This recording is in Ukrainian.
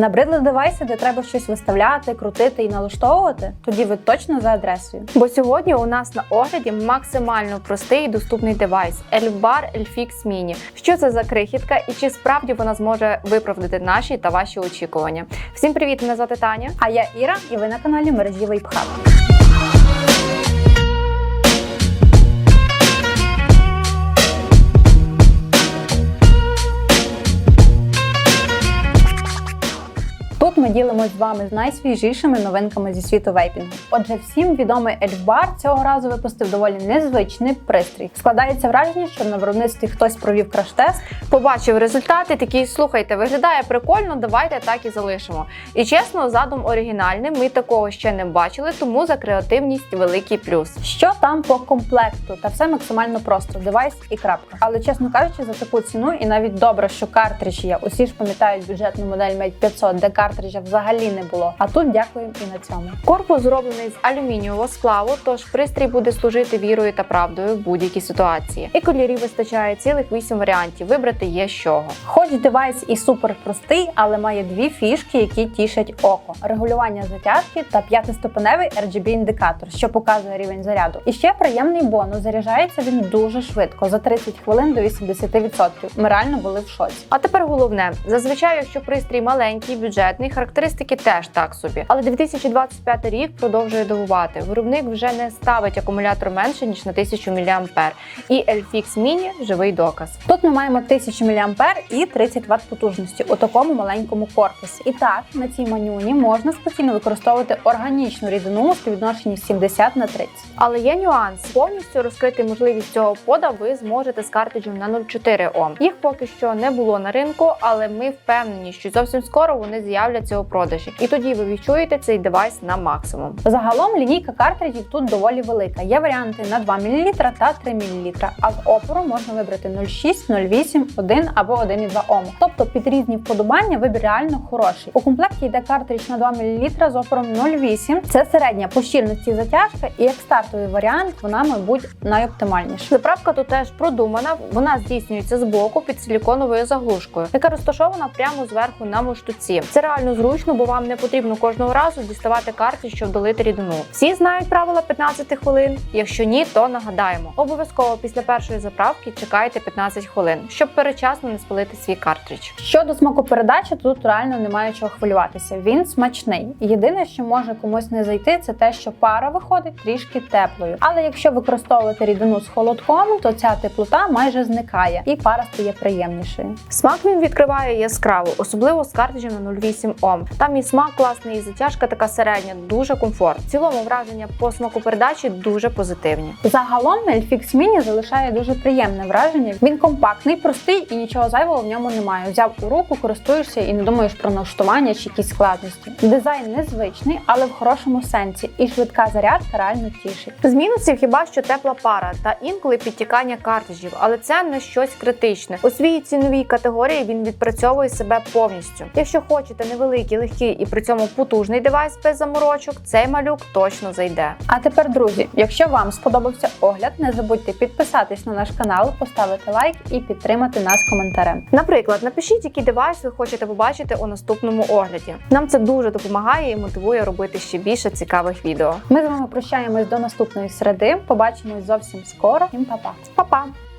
Набридли девайси, де треба щось виставляти, крутити і налаштовувати? Тоді ви точно за адресою. Бо сьогодні у нас на огляді максимально простий і доступний девайс Elbar Elfix Mini. Що це за крихітка і чи справді вона зможе виправдати наші та ваші очікування? Всім привіт! Мене звати Таня. А я Іра, і ви на каналі мережі Вейпхаб. Ділимось з вами з найсвіжішими новинками зі світу вейпінгу. Отже, всім відомий Ельфбар цього разу випустив доволі незвичний пристрій. Складається враження, що на виробництві хтось провів краш-тест, Побачив результати, такий слухайте, виглядає прикольно, давайте так і залишимо. І чесно, задум оригінальний. Ми такого ще не бачили, тому за креативність великий плюс. Що там по комплекту, та все максимально просто: девайс і крапка. Але чесно кажучи, за таку ціну і навіть добре, що картридж є. Усі ж пам'ятають бюджетну модель Mate 500, де картриджа взагалі не було. А тут дякуємо і на цьому. Корпус зроблений з алюмінієвого сплаву, тож пристрій буде служити вірою та правдою в будь-якій ситуації. І кольорів вистачає цілих 8 варіантів. Вибрати є з чого. Хоч девайс і супер простий, але має дві фішки, які тішать око: регулювання затяжки та п'ятиступеневий RGB індикатор, що показує рівень заряду. І ще приємний бонус. Заряджається він дуже швидко, за 30 хвилин до 80%. Ми реально були в шоці. А тепер головне: зазвичай, якщо пристрій маленький, бюджетний, характеристики теж так собі. Але 2025 рік продовжує дивувати. Виробник вже не ставить акумулятор менше ніж на 1000 мА. І LFX Mini – живий доказ. Тут ми маємо 1000 мА і 30 Вт потужності у такому маленькому корпусі. І так, на цій манюні можна спокійно використовувати органічну рідину у співвідношенні 70 на 30. Але є нюанс. Повністю розкрити можливість цього пода ви зможете з картриджем на 0,4 Ом. Їх поки що не було на ринку, але ми впевнені, що зовсім скоро вони з'являться у продажі. І тоді ви відчуєте цей девайс на максимум. Загалом лінійка картриджів тут доволі велика. Є варіанти на 2 мл та 3 мл, а з опору можна вибрати 0,6, 0,8, 1 або 1,2 Ом. Тобто під різні вподобання вибір реально хороший. У комплекті йде картридж на 2 мл з опором 0,8. Це середня по щільності затяжка, і як стартовий варіант вона, мабуть, найоптимальніша. Заправка тут теж продумана. Вона здійснюється з боку під силіконовою заглушкою, яка розташована прямо зверху на муштуці. Це реально зручно, бо вам не потрібно кожного разу діставати карти, щоб долити рідину. Всі знають правила 15 хвилин. Якщо ні, то нагадаємо. Обов'язково після першої заправки чекайте 15 хвилин, щоб перечасно не спалити свій картридж. Щодо смакопередачі, тут реально немає чого хвилюватися. Він смачний. Єдине, що може комусь не зайти, це те, що пара виходить трішки теплою. Але якщо використовувати рідину з холодком, то ця теплота майже зникає і пара стає приємнішою. Смак він відкриває яскраво, особливо з картриджем на 0,8 Ом. Там і смак класний, і затяжка така середня, дуже комфорт. В цілому враження по смаку передачі дуже позитивні. Загалом Elfix Mini залишає дуже приємне враження. Він компактний, простий і нічого зайвого в ньому немає. Взяв у руку, користуєшся і не думаєш про налаштування чи якісь складності. Дизайн незвичний, але в хорошому сенсі, і швидка зарядка реально тішить. З мінусів хіба що тепла пара та інколи підтікання картриджів, але це не щось критичне. У своїй ціновій категорії він відпрацьовує себе повністю. Якщо хочете невеликий, легкий і при цьому потужний девайс без заморочок, цей малюк точно зайде. А тепер, друзі, якщо вам сподобався огляд, не забудьте підписатись на наш канал, поставити лайк і підтримати нас коментарем. Наприклад, напишіть, який девайс ви хочете побачити у наступному огляді. Нам це дуже допомагає і мотивує робити ще більше цікавих відео. Ми з вами прощаємось до наступної середи. Побачимось зовсім скоро. Всім па-па! Па-па!